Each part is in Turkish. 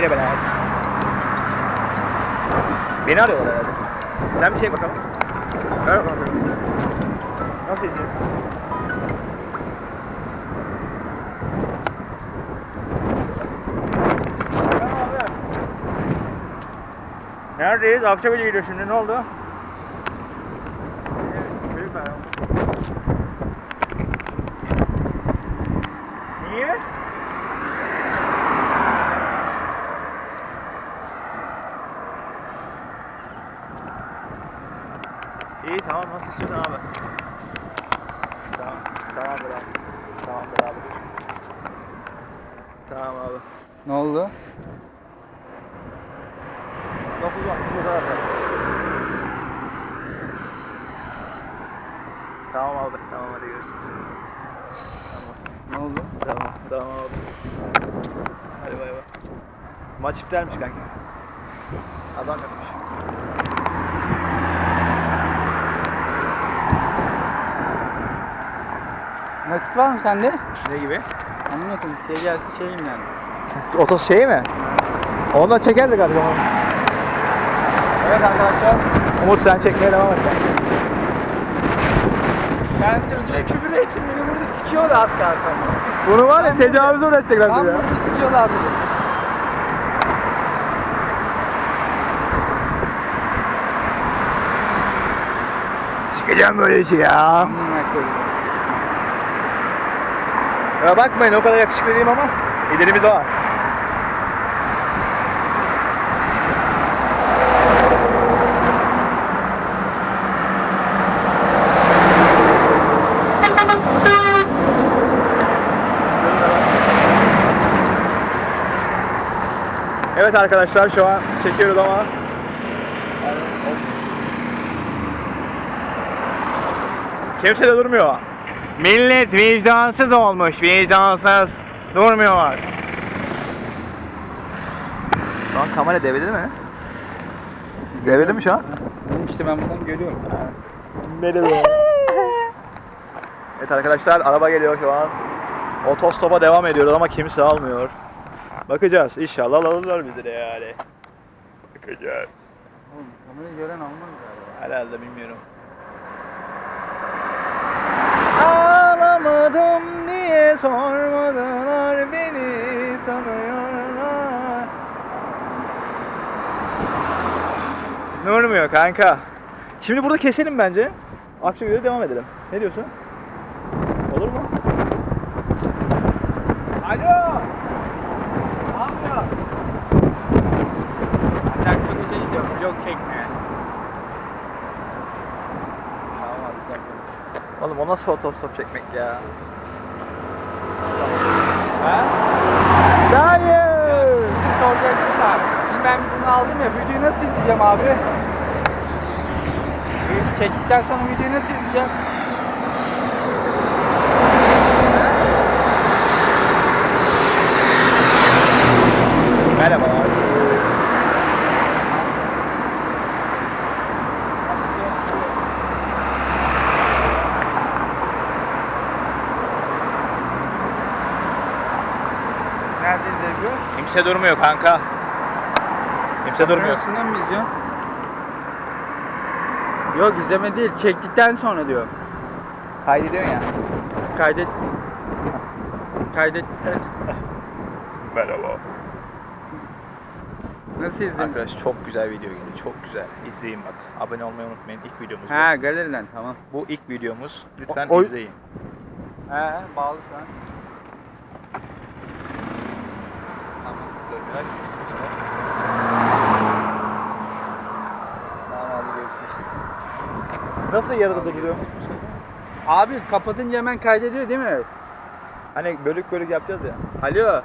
Merhabalar. Beni arıyorlar herhalde. Sen bir şey bakalım. Ver bakalım. Nasıl ediyor? Neredeyiz? Akçakoca gidiyor şimdi. Ne oldu? İyi tamam nasıl istiyorsun abi? Tamam, tamamdır abi. Tamamdır abi. Tamam abi. Ne oldu? 9 bak, bu kadar. Tamam abi, tamam hadi görüşürüz. Ne oldu? Tamam, tamam abi. Hadi bay bay. Maç iptalmiş kanka. Adam yapmış. Nakit var mı sende? Ne gibi? Koyayım şey gelsin şeyim yani. Otos şeyi mi? Ondan çekerdik galiba. Evet arkadaşlar. Umut sen çekmeye devam et. Ben tırcıya küfür ettim beni burada sikiyordu az kalsın. Bunu var ya Ben tecavüze uğratacaklar Tam bizi ya. burada sikiyorlar beni. Çıkacağım böyle işi ya. Amına koyayım. Ya bakmayın o kadar yakışıklı değilim ama liderimiz o. Evet arkadaşlar şu an çekiyoruz ama Kimse de durmuyor. Millet vicdansız olmuş, vicdansız. Durmuyorlar. Şu an kamera devrede mi? Devrede mi şu an? İşte ben buradan görüyorum. Merhaba. evet arkadaşlar araba geliyor şu an. Otostopa devam ediyoruz ama kimse almıyor. Bakacağız. İnşallah alırlar bizi de yani. Bakacağız. Oğlum kamerayı gören almaz galiba. Herhalde bilmiyorum. Durmuyor kanka. Şimdi burada keselim bence. Akşam devam edelim. Ne diyorsun? Olur mu? Alo. Ne yapıyor? Ben çok özel gidiyorum vlog çekmeye. Oğlum o nasıl otostop çekmek ya? Ha? Hayır. Siz soracaksınız da. Şimdi ben bunu aldım ya videoyu nasıl izleyeceğim abi? Çektikten sonra videoyu nasıl izleyeceğim? Merhaba. Nerede izleyebiliyor? Kimse durmuyor kanka. Kimse durmuyor. Üstünden mi izliyorsun? Yok izleme değil çektikten sonra diyor. Kaydediyorsun ya. Kaydet. Kaydettikten sonra. Merhaba. Nasıl izliyorsun? Arkadaş çok güzel video geliyor. Çok güzel. İzleyin bak. Abone olmayı unutmayın. İlk videomuz. bu. Ha galeriden tamam. Bu ilk videomuz. Lütfen O- o- izleyin. He bağlı şu an. Tamam. Dönüyor. Tamam hadi görüşürüz. Nasıl yarıda da gidiyor? Abi kapatınca hemen kaydediyor değil mi? Hani bölük bölük yapacağız ya. Alo.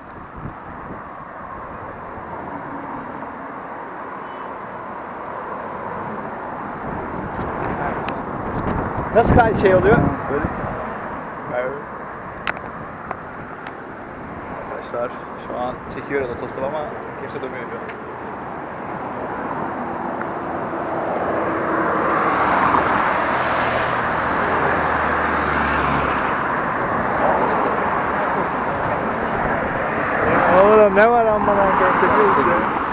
Nasıl kay şey oluyor? Bölük. Evet. Arkadaşlar şu an çekiyoruz otostop ama kimse durmuyor şu an. Oğlum ne var çekiyoruz. de.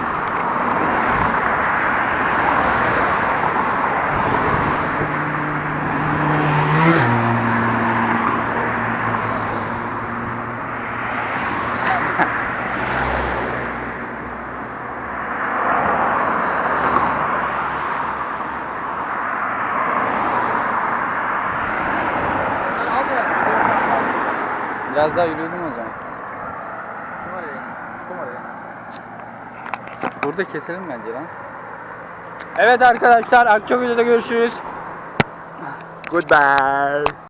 Biraz daha yürüyelim o zaman. Burada keselim bence lan. Evet arkadaşlar Akçaköy'de görüşürüz. Goodbye.